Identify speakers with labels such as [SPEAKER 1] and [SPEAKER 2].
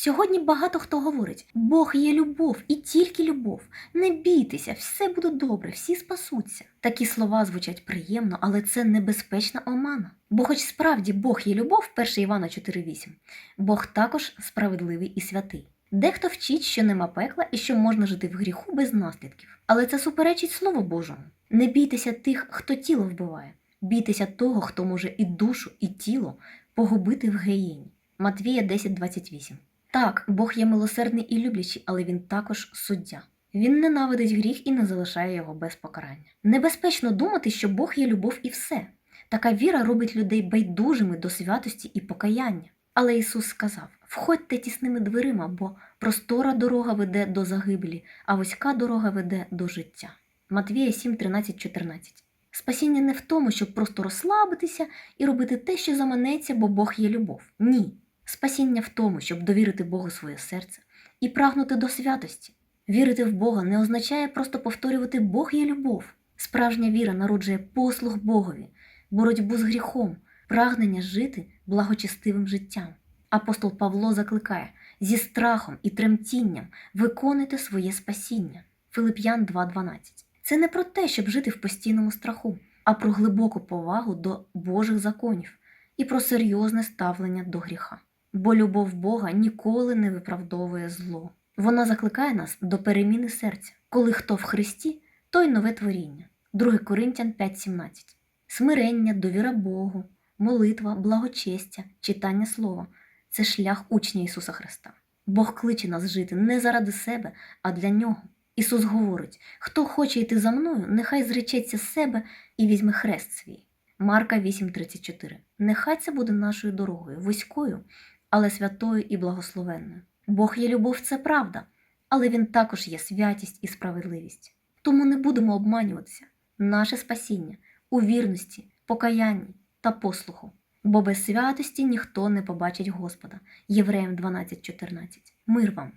[SPEAKER 1] Сьогодні багато хто говорить: Бог є любов і тільки любов. Не бійтеся, все буде добре, всі спасуться. Такі слова звучать приємно, але це небезпечна омана. Бо, хоч справді Бог є любов, 1 Івана 4,8, Бог також справедливий і святий. Дехто вчить, що нема пекла і що можна жити в гріху без наслідків. Але це суперечить Слову Божому. Не бійтеся тих, хто тіло вбиває, бійтеся того, хто може і душу, і тіло погубити в геєні. Матвія 10.28 Так, Бог є милосердний і люблячий, але він також суддя. Він ненавидить гріх і не залишає його без покарання. Небезпечно думати, що Бог є любов і все. Така віра робить людей байдужими до святості і покаяння. Але Ісус сказав: Входьте тісними дверима, бо простора дорога веде до загибелі, а вузька дорога веде до життя. Матвія 7, 13, 14. Спасіння не в тому, щоб просто розслабитися і робити те, що заманеться, бо Бог є любов. Ні. Спасіння в тому, щоб довірити Богу своє серце і прагнути до святості. Вірити в Бога не означає просто повторювати Бог є любов. Справжня віра народжує послуг Богові, боротьбу з гріхом, прагнення жити благочестивим життям. Апостол Павло закликає зі страхом і тремтінням виконуйте своє спасіння. Филип'ян 2.12. Це не про те, щоб жити в постійному страху, а про глибоку повагу до Божих законів і про серйозне ставлення до гріха. Бо любов Бога ніколи не виправдовує зло. Вона закликає нас до переміни серця. Коли хто в Христі, той нове творіння. 2 Коринтян 5.17. Смирення, довіра Богу, молитва, благочестя, читання слова це шлях учня Ісуса Христа. Бог кличе нас жити не заради себе, а для нього. Ісус говорить: хто хоче йти за мною, нехай зречеться з себе і візьме хрест свій. Марка 8:34. Нехай це буде нашою дорогою, вузькою, але святою і благословенною. Бог є любов, це правда, але Він також є святість і справедливість. Тому не будемо обманюватися. Наше спасіння у вірності, покаянні та послуху. Бо без святості ніхто не побачить Господа. Євреям 12.14. Мир вам!